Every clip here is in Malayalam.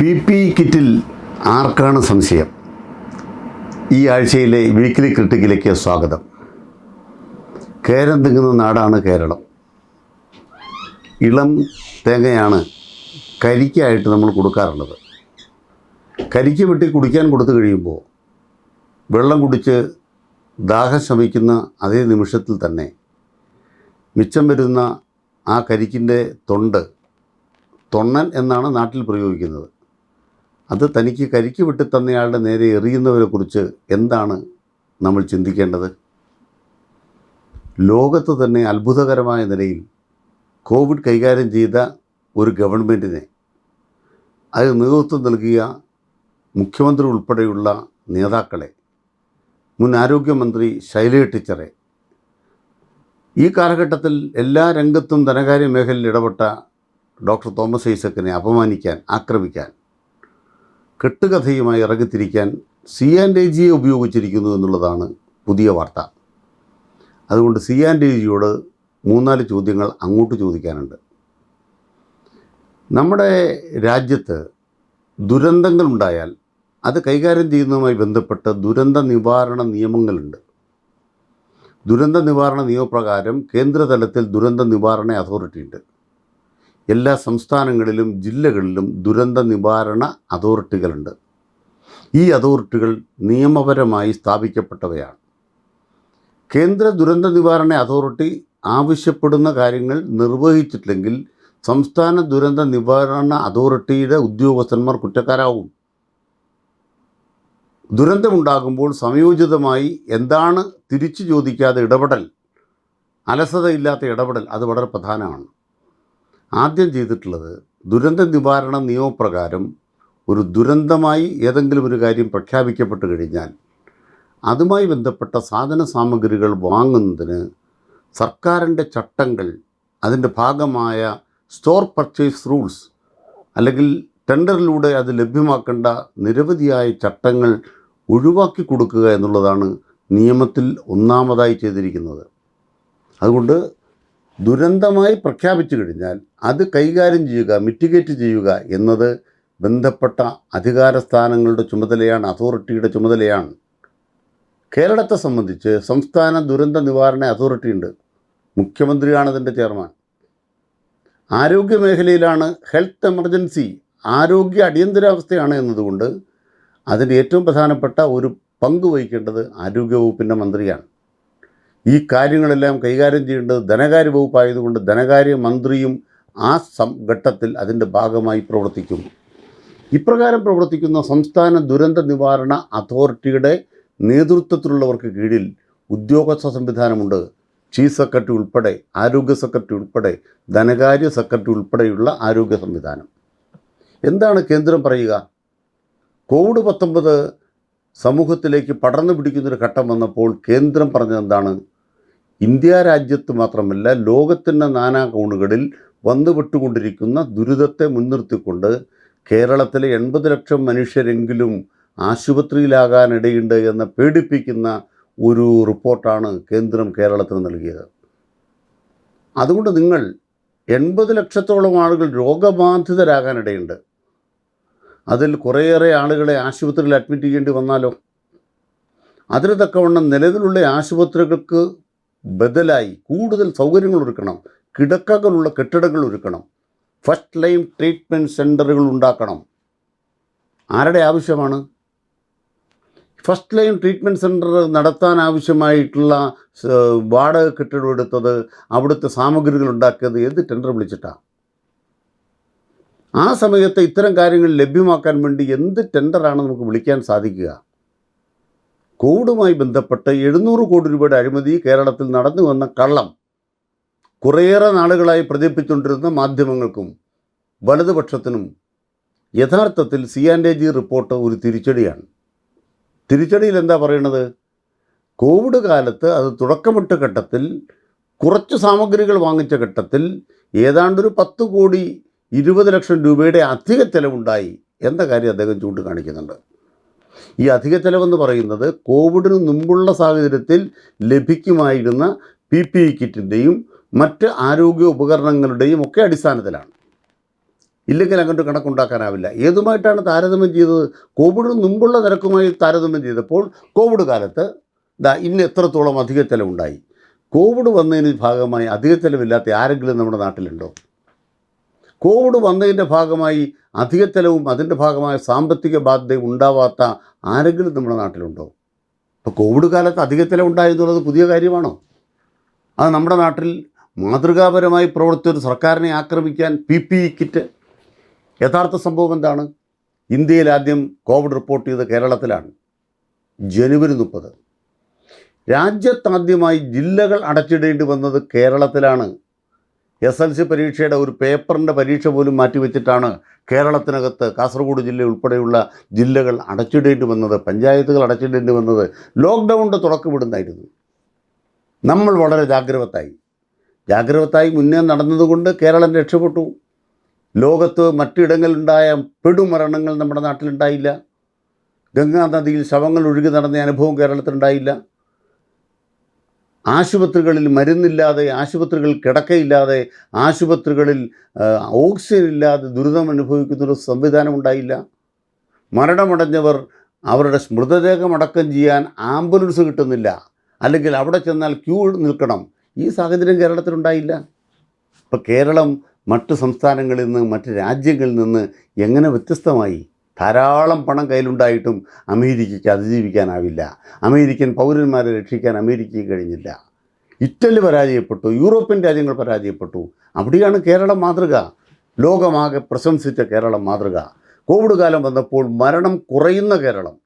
പി പി കിറ്റിൽ ആർക്കാണ് സംശയം? ഈ ആഴ്ചയിലെ വീക്കിലി ക്രിട്ടിക്കിലേക്ക് സ്വാഗതം. കേരം തിങ്ങുന്ന നാടാണ് കേരളം. ഇളം തേങ്ങയാണ് കരിക്കായിട്ട് നമ്മൾ കൊടുക്കാറുള്ളത്. കരിക്ക് വെട്ടി കുടിക്കാൻ കൊടുത്തു കഴിയുമ്പോൾ വെള്ളം കുടിച്ച് ദാഹം ശമിക്കുന്ന അതേ നിമിഷത്തിൽ തന്നെ മിച്ചം വരുന്ന ആ കരിക്കിന്റെ തൊണ്ട് തൊണ്ണൻ എന്നാണ് നാട്ടിൽ പ്രയോഗിക്കുന്നത്. അത് തനിക്ക് കരിക്ക് വിട്ട് തന്നയാളുടെ നേരെ എറിയുന്നവരെ കുറിച്ച് എന്താണ് നമ്മൾ ചിന്തിക്കേണ്ടത്? ലോകത്ത് തന്നെ അത്ഭുതകരമായ നിലയിൽ കോവിഡ് കൈകാര്യം ചെയ്ത ഒരു ഗവൺമെന്റിനെ അതിന് നേതൃത്വം നൽകിയ മുഖ്യമന്ത്രി ഉൾപ്പെടെയുള്ള നേതാക്കളെ മുൻ ആരോഗ്യമന്ത്രി ശൈലജ ടീച്ചറെ ഈ കാലഘട്ടത്തിൽ എല്ലാ രംഗത്തും ധനകാര്യ മേഖലയിൽ ഇടപെട്ട ഡോക്ടർ തോമസ് ഐസക്കിനെ അപമാനിക്കാൻ ആക്രമിക്കാൻ കെട്ടുകഥയുമായി ഇറങ്ങിത്തിരിക്കാൻ സി ആൻഡ് എ ജിയെ ഉപയോഗിച്ചിരിക്കുന്നു എന്നുള്ളതാണ് പുതിയ വാർത്ത. അതുകൊണ്ട് സി ആൻഡ് എ ജിയോട് മൂന്നാൽ ചോദ്യങ്ങൾ അങ്ങോട്ട് ചോദിക്കാനുണ്ട്. നമ്മുടെ രാജ്യത്ത് ദുരന്തങ്ങളുണ്ടായാൽ അത് കൈകാര്യം ചെയ്യുന്നതുമായി ബന്ധപ്പെട്ട് ദുരന്ത നിവാരണ നിയമങ്ങളുണ്ട്. ദുരന്ത നിവാരണ നിയമപ്രകാരം കേന്ദ്രതലത്തിൽ ദുരന്ത നിവാരണ അതോറിറ്റി ഉണ്ട് എല്ലാ സംസ്ഥാനങ്ങളിലും ജില്ലകളിലും ദുരന്ത നിവാരണ അതോറിറ്റികളുണ്ട്. ഈ അതോറിറ്റികൾ നിയമപരമായി സ്ഥാപിക്കപ്പെട്ടവയാണ്. കേന്ദ്ര ദുരന്ത നിവാരണ അതോറിറ്റി ആവശ്യപ്പെടുന്ന കാര്യങ്ങൾ നിർവഹിച്ചിട്ടില്ലെങ്കിൽ സംസ്ഥാന ദുരന്ത നിവാരണ അതോറിറ്റിയുടെ ഉദ്യോഗസ്ഥന്മാർ കുറ്റക്കാരാവും. ദുരന്തമുണ്ടാകുമ്പോൾ സംയോജിതമായി എന്താണ് തിരിച്ചു ചോദിക്കാതെ ഇടപെടൽ അലസതയില്ലാത്ത ഇടപെടൽ അത് വളരെ പ്രധാനമാണ്. ആദ്യം ചെയ്തിട്ടുള്ളത് ദുരന്ത നിവാരണ നിയമപ്രകാരം ഒരു ദുരന്തമായി ഏതെങ്കിലും ഒരു കാര്യം പ്രഖ്യാപിക്കപ്പെട്ട് കഴിഞ്ഞാൽ അതുമായി ബന്ധപ്പെട്ട സാധന സാമഗ്രികൾ വാങ്ങുന്നതിന് സർക്കാരിന്റെ ചട്ടങ്ങൾ അതിന്റെ ഭാഗമായ സ്റ്റോർ പർച്ചേസ് റൂൾസ് അല്ലെങ്കിൽ ടെൻഡറിലൂടെ അത് ലഭ്യമാക്കേണ്ട നിരവധിയായ ചട്ടങ്ങൾ ഒഴിവാക്കി കൊടുക്കുക എന്നുള്ളതാണ് നിയമത്തിൽ ഒന്നാമതായി ചെയ്തിരിക്കുന്നത്. അതുകൊണ്ട് ദുരന്തമായി പ്രഖ്യാപിച്ചു കഴിഞ്ഞാൽ അത് കൈകാര്യം ചെയ്യുക മിറ്റിഗേറ്റ് ചെയ്യുക എന്നത് ബന്ധപ്പെട്ട അധികാര സ്ഥാനങ്ങളുടെ ചുമതലയാണ് അതോറിറ്റിയുടെ ചുമതലയാണ്. കേരളത്തെ സംബന്ധിച്ച് സംസ്ഥാന ദുരന്ത നിവാരണ അതോറിറ്റി ഉണ്ട്. മുഖ്യമന്ത്രിയാണ് അതിന്റെ ചെയർമാൻ. ആരോഗ്യ മേഖലയിലാണ് ഹെൽത്ത് എമർജൻസി ആരോഗ്യ അടിയന്തരാവസ്ഥയാണ് എന്നതുകൊണ്ട് അതിന്റെ ഏറ്റവും പ്രധാനപ്പെട്ട ഒരു പങ്ക് വഹിക്കേണ്ടത് ആരോഗ്യവകുപ്പിന്റെ മന്ത്രിയാണ്. ഈ കാര്യങ്ങളെല്ലാം കൈകാര്യം ചെയ്യേണ്ടത് ധനകാര്യ വകുപ്പായതുകൊണ്ട് ധനകാര്യ മന്ത്രിയും ആ സം ഘട്ടത്തിൽ അതിന്റെ ഭാഗമായി പ്രവർത്തിക്കുന്നു ഇപ്രകാരം പ്രവർത്തിക്കുന്ന സംസ്ഥാന ദുരന്ത നിവാരണ അതോറിറ്റിയുടെ നേതൃത്വത്തിലുള്ളവർക്ക് കീഴിൽ ഉദ്യോഗസ്ഥ സംവിധാനമുണ്ട്. ചീഫ് സെക്രട്ടറി ഉൾപ്പെടെ ആരോഗ്യ സെക്രട്ടറി ഉൾപ്പെടെ ധനകാര്യ സെക്രട്ടറി ഉൾപ്പെടെയുള്ള ആരോഗ്യ സംവിധാനം. എന്താണ് കേന്ദ്രം പറയുക? കോവിഡ് പത്തൊമ്പത് സമൂഹത്തിലേക്ക് പടർന്നു പിടിക്കുന്നൊരു ഘട്ടം വന്നപ്പോൾ കേന്ദ്രം പറഞ്ഞത് എന്താണ്? ഇന്ത്യ രാജ്യത്ത് മാത്രമല്ല ലോകത്തിന്റെ നാനാ കോണുകളിൽ വന്നുപെട്ടുകൊണ്ടിരിക്കുന്ന ദുരിതത്തെ മുൻനിർത്തിക്കൊണ്ട് കേരളത്തിലെ എൺപത് ലക്ഷം മനുഷ്യരെങ്കിലും ആശുപത്രിയിലാകാനിടയുണ്ട് എന്ന് പേടിപ്പിക്കുന്ന ഒരു റിപ്പോർട്ടാണ് കേന്ദ്രം കേരളത്തിന് നൽകിയത്. അതുകൊണ്ട് നിങ്ങൾ എൺപത് ലക്ഷത്തോളം ആളുകൾ രോഗബാധിതരാകാനിടയുണ്ട് അതിൽ കുറേയേറെ ആളുകളെ ആശുപത്രിയിൽ അഡ്മിറ്റ് ചെയ്യേണ്ടി വന്നാലോ? അതിന് തക്കവണ്ണം നിലവിലുള്ള ആശുപത്രികൾക്ക് ബദലായി കൂടുതൽ സൗകര്യങ്ങൾ ഒരുക്കണം കിടക്കകളുള്ള കെട്ടിടങ്ങൾ ഒരുക്കണം ഫസ്റ്റ് ലൈൻ ട്രീറ്റ്മെന്റ് സെന്ററുകൾ ഉണ്ടാക്കണം. ആരുടെ ആവശ്യമാണ്? ഫസ്റ്റ് ലൈൻ ട്രീറ്റ്മെന്റ് സെന്റർ നടത്താൻ ആവശ്യമായിട്ടുള്ള വാടക കെട്ടിടം എടുത്തത് അവിടുത്തെ സാമഗ്രികൾ ഉണ്ടാക്കിയത് ഏത് ടെൻഡർ വിളിച്ചിട്ടാണ് ആ സമയത്ത് ഇത്തരം കാര്യങ്ങൾ ലഭ്യമാക്കാൻ വേണ്ടി എന്ത് ടെൻഡറാണ് നമുക്ക് വിളിക്കാൻ സാധിക്കുക? കോവിഡുമായി ബന്ധപ്പെട്ട് എഴുന്നൂറ് കോടി രൂപയുടെ അഴിമതി കേരളത്തിൽ നടന്നു വന്ന കള്ളം കുറേയേറെ നാളുകളായി പ്രചരിപ്പിച്ചുകൊണ്ടിരുന്ന മാധ്യമങ്ങൾക്കും വലതുപക്ഷത്തിനും യഥാർത്ഥത്തിൽ C and A G report ഒരു തിരിച്ചടിയാണ്. തിരിച്ചടിയിൽ എന്താ പറയുന്നത് കോവിഡ് കാലത്ത് അത് തുടക്കമിട്ട ഘട്ടത്തിൽ കുറച്ച് സാമഗ്രികൾ വാങ്ങിച്ച ഘട്ടത്തിൽ ഏതാണ്ടൊരു പത്ത് കോടി ഇരുപത് ലക്ഷം രൂപയുടെ അധിക ചെലവുണ്ടായി എന്ന കാര്യം അദ്ദേഹം ചൂണ്ടിക്കാണിക്കുന്നുണ്ട്. ഈ അധിക ചെലവെന്ന് പറയുന്നത് കോവിഡിന് മുമ്പുള്ള സാഹചര്യത്തിൽ ലഭിക്കുമായിരുന്ന പി പി ഇ കിറ്റിന്റെയും മറ്റ് ആരോഗ്യ ഉപകരണങ്ങളുടെയും ഒക്കെ അടിസ്ഥാനത്തിലാണ്. ഇല്ലെങ്കിൽ അങ്ങോട്ട് കണക്കുണ്ടാക്കാനാവില്ല. ഏതുമായിട്ടാണ് താരതമ്യം ചെയ്തത്? കോവിഡിന് മുമ്പുള്ള നിരക്കുമായി താരതമ്യം ചെയ്തപ്പോൾ കോവിഡ് കാലത്ത് ദാ ഇന്ന് എത്രത്തോളം അധിക ചെലവുണ്ടായി? കോവിഡ് വന്നതിന് ഭാഗമായി അധിക ചെലവില്ലാത്ത ആരെങ്കിലും നമ്മുടെ നാട്ടിലുണ്ടോ? കോവിഡ് വന്നതിന്റെ ഭാഗമായി അധിക ചെലവും അതിന്റെ ഭാഗമായ സാമ്പത്തിക ബാധ്യതയും ഉണ്ടാവാത്ത ആരെങ്കിലും നമ്മുടെ നാട്ടിലുണ്ടോ? ഇപ്പോൾ കോവിഡ് കാലത്ത് അധിക ചെലവുണ്ടായി എന്നുള്ളത് പുതിയ കാര്യമാണോ? അത് നമ്മുടെ നാട്ടിൽ മാതൃകാപരമായി പ്രവർത്തിച്ച ഒരു സർക്കാരിനെ ആക്രമിക്കാൻ പി പി ഇ കിറ്റ്. യഥാർത്ഥ സംഭവം എന്താണ്? ഇന്ത്യയിൽ ആദ്യം കോവിഡ് റിപ്പോർട്ട് ചെയ്ത് കേരളത്തിലാണ്. ജനുവരി മുപ്പത്. രാജ്യത്താദ്യമായി ജില്ലകൾ അടച്ചിടേണ്ടി വന്നത് കേരളത്തിലാണ്. എസ് എൽ സി പരീക്ഷയുടെ ഒരു പേപ്പറിന്റെ പരീക്ഷ പോലും മാറ്റിവെച്ചിട്ടാണ് കേരളത്തിനകത്ത് കാസർഗോഡ് ജില്ല ഉൾപ്പെടെയുള്ള ജില്ലകൾ അടച്ചിടേണ്ടി വന്നത് പഞ്ചായത്തുകൾ അടച്ചിടേണ്ടി വന്നത് ലോക്ക്ഡൗണിന്റെ തുടക്കമിടുന്നായിരുന്നു. നമ്മൾ വളരെ ജാഗ്രതായി ജാഗ്രതായി മുന്നേ നടന്നതുകൊണ്ട് കേരളം രക്ഷപ്പെട്ടു. ലോകത്ത് മറ്റിടങ്ങളിലുണ്ടായ പെടുമരണങ്ങൾ നമ്മുടെ നാട്ടിലുണ്ടായില്ല. ഗംഗാ നദിയിൽ ശവങ്ങൾ ഒഴുകി നടന്ന അനുഭവം കേരളത്തിലുണ്ടായില്ല. ആശുപത്രികളിൽ മരുന്നില്ലാതെ ആശുപത്രികളിൽ കിടക്കയില്ലാതെ ആശുപത്രികളിൽ ഓക്സിജൻ ഇല്ലാതെ ദുരിതം അനുഭവിക്കുന്നൊരു സംവിധാനം ഉണ്ടായില്ല. മരണമടഞ്ഞവർ അവരുടെ മൃതദേഹം അടക്കം ചെയ്യാൻ ആംബുലൻസ് കിട്ടുന്നില്ല. അല്ലെങ്കിൽ അവിടെ ചെന്നാൽ ക്യൂ നിൽക്കണം. ഈ സാഹചര്യം കേരളത്തിലുണ്ടായില്ല ഇപ്പോൾ കേരളം മറ്റ് സംസ്ഥാനങ്ങളിൽ നിന്ന് മറ്റ് രാജ്യങ്ങളിൽ നിന്ന് എങ്ങനെ വ്യത്യസ്തമായി ധാരാളം പണം കയ്യിലുണ്ടായിട്ടും അമേരിക്കയ്ക്ക് അതിജീവിക്കാനാവില്ല. അമേരിക്കൻ പൗരന്മാരെ രക്ഷിക്കാൻ അമേരിക്കയ്ക്ക് കഴിഞ്ഞില്ല. ഇറ്റലി പരാജയപ്പെട്ടു യൂറോപ്യൻ രാജ്യങ്ങൾ പരാജയപ്പെട്ടു. അവിടെയാണ് കേരളം മാതൃക. ലോകമാകെ പ്രശംസിച്ച കേരളം മാതൃക. കോവിഡ് കാലം വന്നപ്പോൾ മരണം കുറയുന്ന കേരളം.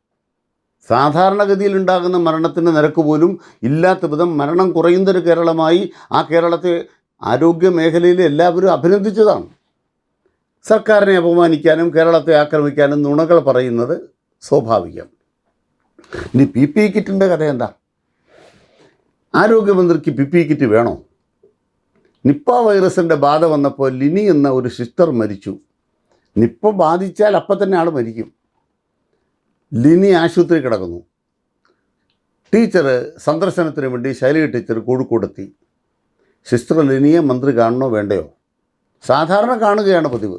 സാധാരണഗതിയിൽ ഉണ്ടാകുന്ന മരണത്തിന്റെ നിരക്ക് പോലും ഇല്ലാത്ത വിധം മരണം കുറയുന്നൊരു കേരളമായി ആ കേരളത്തെ ആരോഗ്യ മേഖലയിൽ എല്ലാവരും അഭിനന്ദിച്ചതാണ്. സർക്കാരിനെ അപമാനിക്കാനും കേരളത്തെ ആക്രമിക്കാനും നുണകൾ പറയുന്നത് സ്വാഭാവികം. ഇനി പി പി കിറ്റിന്റെ കഥ എന്താ? ആരോഗ്യമന്ത്രിക്ക് പി പി കിറ്റ് വേണോ? നിപ്പ വൈറസിന്റെ ബാധ വന്നപ്പോൾ ലിനി എന്ന ഒരു സിസ്റ്റർ മരിച്ചു. നിപ്പ ബാധിച്ചാൽ അപ്പം തന്നെ ആൾ മരിക്കും. ലിനി ആശുപത്രി കിടക്കുന്നു. ടീച്ചർ സന്ദർശനത്തിന് വേണ്ടി ശൈലജ ടീച്ചർ കോഴിക്കോടെത്തി. സിസ്റ്റർ ലിനിയെ മന്ത്രി കാണണോ വേണ്ടയോ? സാധാരണ കാണുകയാണ് പതിവ്.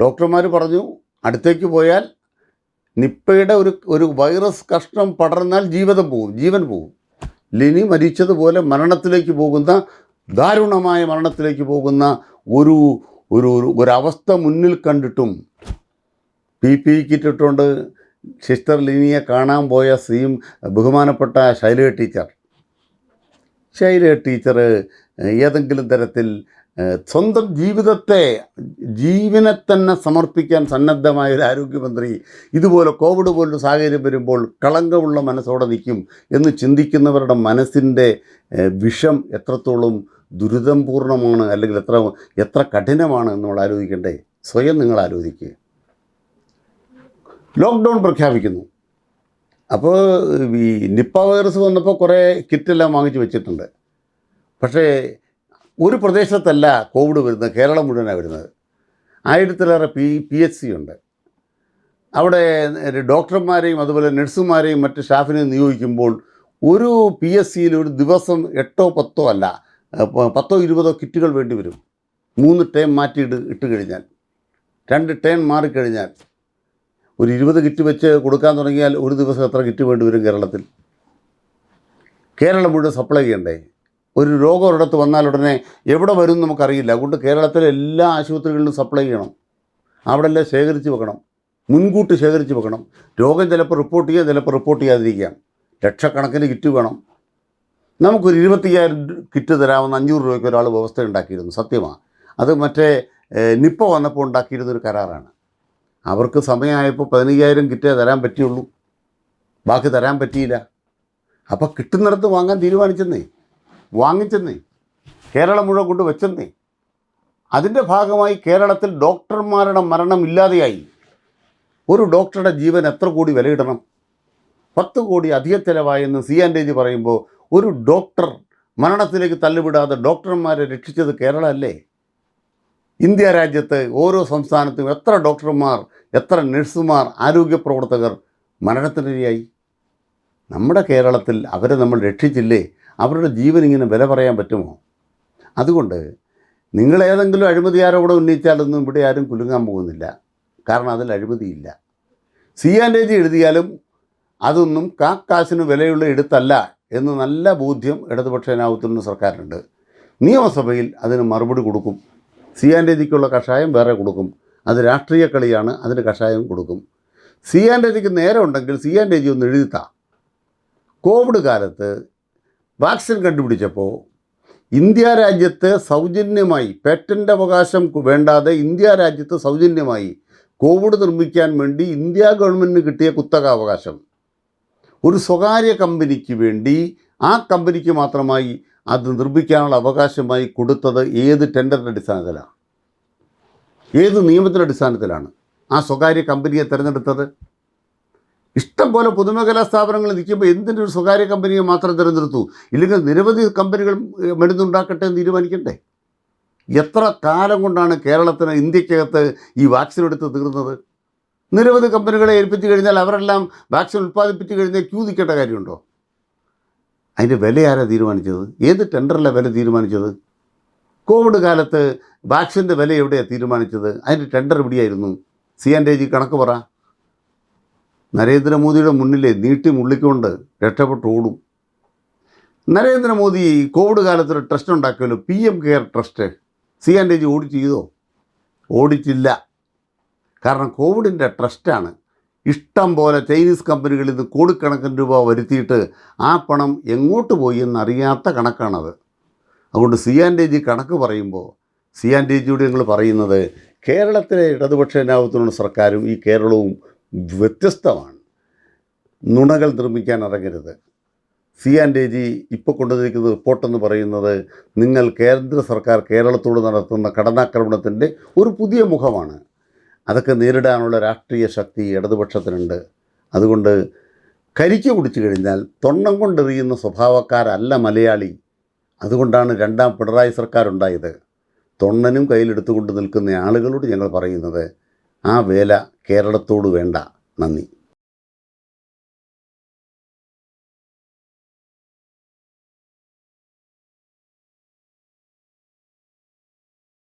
ഡോക്ടർമാർ പറഞ്ഞു അടുത്തേക്ക് പോയാൽ നിപ്പയുടെ ഒരു ഒരു വൈറസ് കഷ്ണം പടർന്നാൽ ജീവിതം പോകും ജീവൻ പോകും. ലിനി മരിച്ചതുപോലെ മരണത്തിലേക്ക് പോകുന്ന ദാരുണമായ മരണത്തിലേക്ക് പോകുന്ന ഒരു ഒരു ഒരു- ഒരവസ്ഥ മുന്നിൽ കണ്ടിട്ടും പി പി കിറ്റ് സിസ്റ്റർ ലിനിയെ കാണാൻ പോയ സീം ബഹുമാനപ്പെട്ട ശൈലജ ടീച്ചർ. ശൈലജ ടീച്ചർ ഏതെങ്കിലും തരത്തിൽ സ്വന്തം ജീവിതത്തെ ജീവനെ തന്നെ സമർപ്പിക്കാൻ സന്നദ്ധമായ ഒരു ആരോഗ്യമന്ത്രി ഇതുപോലെ കോവിഡ് പോലൊരു സാഹചര്യം വരുമ്പോൾ കളങ്കമുള്ള മനസ്സോടെ നിൽക്കും എന്ന് ചിന്തിക്കുന്നവരുടെ മനസ്സിന്റെ വിഷം എത്രത്തോളം ദുരിതം പൂർണമാണ് അല്ലെങ്കിൽ എത്ര എത്ര കഠിനമാണ് എന്ന് നമ്മൾ ആലോചിക്കണ്ടേ? സ്വയം നിങ്ങൾ ആലോചിക്കുക ലോക്ക്ഡൗൺ പ്രഖ്യാപിക്കുന്നു. അപ്പോൾ ഈ നിപ്പ വൈറസ് വന്നപ്പോൾ കുറേ കിറ്റെല്ലാം വാങ്ങിച്ച് വെച്ചിട്ടുണ്ട്. പക്ഷേ ഒരു പ്രദേശത്തല്ല കോവിഡ് വരുന്നത് കേരളം മുഴുവനാണ് വരുന്നത്. ആയിരത്തിലേറെ പി പി എച്ച് സി ഉണ്ട്. അവിടെ ഡോക്ടർമാരെയും അതുപോലെ നഴ്സുമാരെയും മറ്റ് സ്റ്റാഫിനെയും നിയോഗിക്കുമ്പോൾ ഒരു പി എസ് സിയിൽ ഒരു ദിവസം എട്ടോ പത്തോ അല്ല പത്തോ ഇരുപതോ കിറ്റുകൾ വേണ്ടി വരും. മൂന്ന് ടേം മാറ്റി ഇട്ട് ഇട്ട് കഴിഞ്ഞാൽ രണ്ട് ടേൺ മാറിക്കഴിഞ്ഞാൽ ഒരു ഇരുപത് കിറ്റ് വെച്ച് കൊടുക്കാൻ തുടങ്ങിയാൽ ഒരു ദിവസം എത്ര കിറ്റ് വേണ്ടി വരും കേരളത്തിൽ? കേരളം മുഴുവൻ സപ്ലൈ ചെയ്യണ്ടേ? ഒരു രോഗം ഒരിടത്ത് വന്നാൽ ഉടനെ എവിടെ വരും എന്ന് നമുക്കറിയില്ല. അതുകൊണ്ട് കേരളത്തിലെ എല്ലാ ആശുപത്രികളിലും സപ്ലൈ ചെയ്യണം. അവിടെ എല്ലാം ശേഖരിച്ച് വെക്കണം. മുൻകൂട്ടി ശേഖരിച്ച് വെക്കണം. രോഗം ചിലപ്പോൾ റിപ്പോർട്ട് ചെയ്യാം ചിലപ്പോൾ റിപ്പോർട്ട് ചെയ്യാതിരിക്കാം. ലക്ഷക്കണക്കിന് കിറ്റ് വേണം. നമുക്കൊരു ഇരുപത്തിയ്യായിരം കിറ്റ് തരാമെന്ന് അഞ്ഞൂറ് രൂപയ്ക്ക് ഒരാൾ വ്യവസ്ഥ ഉണ്ടാക്കിയിരുന്നു. സത്യമാണ് അത് മറ്റേ നിപ്പ വന്നപ്പോൾ ഉണ്ടാക്കിയിരുന്നൊരു കരാറാണ്. അവർക്ക് സമയമായപ്പോൾ പതിനയ്യായിരം കിറ്റേ തരാൻ പറ്റിയുള്ളൂ. ബാക്കി തരാൻ പറ്റിയില്ല. അപ്പോൾ കിട്ടുന്നിടത്ത് വാങ്ങാൻ തീരുമാനിച്ചെന്നേ. വാങ്ങിച്ചെന്നേ. കേരളം മുഴുവൻ കൊണ്ട് വെച്ചെന്നേ. അതിന്റെ ഭാഗമായി കേരളത്തിൽ ഡോക്ടർമാരുടെ മരണം ഇല്ലാതെയായി ഒരു ഡോക്ടറുടെ ജീവൻ എത്ര കോടി വിലയിടണം? പത്ത് കോടി അധിക ചിലവായെന്ന് സി ആൻഡ് ജി പറയുമ്പോൾ ഒരു ഡോക്ടർ മരണത്തിലേക്ക് തള്ളിവിടാതെ ഡോക്ടർമാരെ രക്ഷിച്ചത് കേരളമല്ലേ? ഇന്ത്യ രാജ്യത്ത് ഓരോ സംസ്ഥാനത്തും എത്ര ഡോക്ടർമാർ എത്ര നഴ്സുമാർ ആരോഗ്യ പ്രവർത്തകർ മരണത്തിനിരയായി? നമ്മുടെ കേരളത്തിൽ അവരെ നമ്മൾ രക്ഷിച്ചില്ലേ? അവരുടെ ജീവൻ ഇങ്ങനെ വില പറയാൻ പറ്റുമോ? അതുകൊണ്ട് നിങ്ങൾ ഏതെങ്കിലും അഴിമതി ആരോപണം ഉന്നയിച്ചാലൊന്നും ഇവിടെ ആരും കുലുങ്ങാൻ പോകുന്നില്ല. കാരണം അതിൽ അഴിമതിയില്ല. സി ആൻഡ് ജി എഴുതിയാലും അതൊന്നും കാക്കാശിന് വിലയുള്ള എഴുത്തല്ല എന്ന് നല്ല ബോധ്യം ഇടതുപക്ഷ ജനാധിപത്യത്തിന് സർക്കാരുണ്ട് നിയമസഭയിൽ അതിന് മറുപടി കൊടുക്കും. സി ആൻഡ് ജിക്കുള്ള കഷായം വേറെ കൊടുക്കും. അത് രാഷ്ട്രീയ കളിയാണ് അതിന് കഷായം കൊടുക്കും. സി ആൻഡ് ജിക്ക് നേരെ ഉണ്ടെങ്കിൽ സി ആൻഡ് ജി ഒന്ന് എഴുതിത്താ. കോവിഡ് കാലത്ത് വാക്സിൻ കണ്ടുപിടിച്ചപ്പോൾ ഇന്ത്യ രാജ്യത്ത് സൗജന്യമായി പേറ്റന്റ് അവകാശം വേണ്ടാതെ ഇന്ത്യ രാജ്യത്ത് സൗജന്യമായി കോവിഡ് നിർമ്മിക്കാൻ വേണ്ടി ഇന്ത്യ ഗവൺമെന്റിന് കിട്ടിയ കുത്തകാവകാശം. ഒരു സ്വകാര്യ കമ്പനിക്ക് വേണ്ടി ആ കമ്പനിക്ക് മാത്രമായി അത് നിർമ്മിക്കാനുള്ള അവകാശമായി കൊടുത്തത് ഏത് ടെൻഡറിന്റെ അടിസ്ഥാനത്തിലാണ് ഏത് നിയമത്തിന്റെ അടിസ്ഥാനത്തിലാണ് ആ സ്വകാര്യ കമ്പനിയെ തിരഞ്ഞെടുത്തത്? ഇഷ്ടം പോലെ പൊതുമേഖലാ സ്ഥാപനങ്ങൾ നിൽക്കുമ്പോൾ എന്തിന്റെ ഒരു സ്വകാര്യ കമ്പനിയെ മാത്രം തിരഞ്ഞെടുത്തു? ഇല്ലെങ്കിൽ നിരവധി കമ്പനികൾ മരുന്നുണ്ടാക്കട്ടെ എന്ന് തീരുമാനിക്കണ്ടേ? എത്ര കാലം കൊണ്ടാണ് കേരളത്തിന് ഇന്ത്യക്കകത്ത് ഈ വാക്സിൻ എടുത്ത് തീർന്നത്? നിരവധി കമ്പനികളെ ഏൽപ്പിച്ചു കഴിഞ്ഞാൽ അവരെല്ലാം വാക്സിൻ ഉൽപ്പാദിപ്പിച്ചു കഴിഞ്ഞാൽ ക്യൂ നിൽക്കേണ്ട കാര്യമുണ്ടോ? അതിന്റെ വില ആരാ തീരുമാനിച്ചത്? ഏത് ടെൻഡറിലെ വില തീരുമാനിച്ചത്? കോവിഡ് കാലത്ത് വാക്സിന്റെ വില എവിടെയാണ് തീരുമാനിച്ചത്? അതിന്റെ ടെൻഡർ എവിടെയായിരുന്നു സി ആൻഡ് ജി കണക്ക് പറ. നരേന്ദ്രമോദിയുടെ മുന്നിലെ നീട്ടി മുള്ളിക്കൊണ്ട് രക്ഷപ്പെട്ട് ഓടും നരേന്ദ്രമോദി കോവിഡ് കാലത്തൊരു ട്രസ്റ്റ് ഉണ്ടാക്കിയല്ലോ P M care trust. C and G audit ചെയ്തോ? ഓഡിറ്റില്ല. കാരണം കോവിഡിന്റെ ട്രസ്റ്റാണ്. ഇഷ്ടം പോലെ ചൈനീസ് കമ്പനികളിൽ നിന്ന് കോടിക്കണക്കിന് രൂപ വരുത്തിയിട്ട് ആ പണം എങ്ങോട്ട് പോയി എന്നറിയാത്ത കണക്കാണത്. അതുകൊണ്ട് സി ആൻഡ് ജി കണക്ക് പറയുമ്പോൾ സി ആൻഡ് ജിയോട് ഞങ്ങൾ പറയുന്നത് കേരളത്തിലെ ഇടതുപക്ഷ ജനാധിപത്യത്തിനുള്ള സർക്കാരും ഈ കേരളവും വ്യത്യസ്തമാണ്. നുണകൾ നിർമ്മിക്കാൻ ഇറങ്ങരുത് സി ആൻഡ് എ ജി ഇപ്പോൾ കൊണ്ടുവന്നിരിക്കുന്ന റിപ്പോർട്ടെന്ന് പറയുന്നത് നിങ്ങൾ കേന്ദ്ര സർക്കാർ കേരളത്തോട് നടത്തുന്ന കടന്നാക്രമണത്തിന്റെ ഒരു പുതിയ മുഖമാണ്. അതൊക്കെ നേരിടാനുള്ള രാഷ്ട്രീയ ശക്തി ഇടതുപക്ഷത്തിനുണ്ട്. അതുകൊണ്ട് കരിക്ക് കുടിച്ചു കഴിഞ്ഞാൽ തൊണ്ണം കൊണ്ടെറിയുന്ന സ്വഭാവക്കാരല്ല മലയാളി. അതുകൊണ്ടാണ് രണ്ടാം പിണറായി സർക്കാർ ഉണ്ടായത് തൊണ്ണനും കയ്യിലെടുത്തുകൊണ്ട് നിൽക്കുന്ന ആളുകളോട് ഞങ്ങൾ പറയുന്നത് ആ വേല കേരളത്തോട് വേണ്ട. നന്ദി.